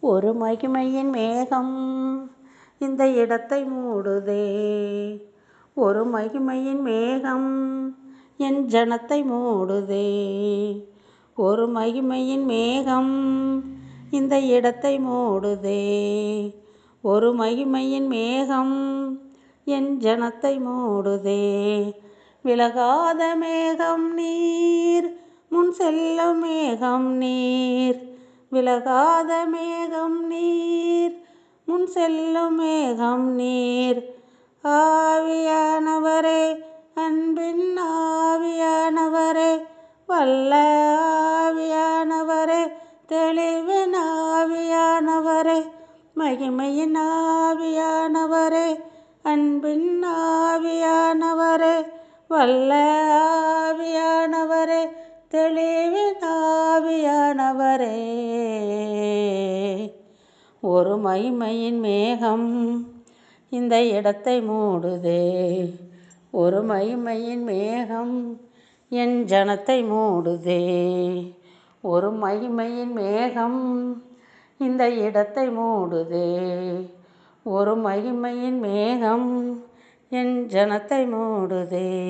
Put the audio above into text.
ஒரு மகிமையின் மேகம் இந்த இடத்தை மூடுதே. ஒரு மகிமையின் மேகம் என் ஜனத்தை மூடுதே. ஒரு மகிமையின் மேகம் இந்த இடத்தை மூடுதே. ஒரு மகிமையின் மேகம் என் ஜனத்தை மூடுதே. விலகாத மேகம் நீர் முன் செல்லும் மேகம் நீர். விலகாத மேகம் நீர் முன் செல்லும் மேகம் நீர். ஆவியானவரே அன்பின் ஆவியானவரே வல்ல ஆவியானவரே தெளிவின் ஆவியானவரே மகிமையின் ஆவியானவரே அன்பின் ஆவியானவரே வல்ல ஆவியானவரே தெளிவு ஆவியானவரே. ஒரு மைமையின் மேகம் இந்த இடத்தை மூடுதே. ஒரு மைமையின் மேகம் என் ஜனத்தை மூடுதே. ஒரு மைமையின் மேகம் இந்த இடத்தை மூடுதே. ஒரு மகிமையின் மேகம் என் ஜனத்தை மூடுதே.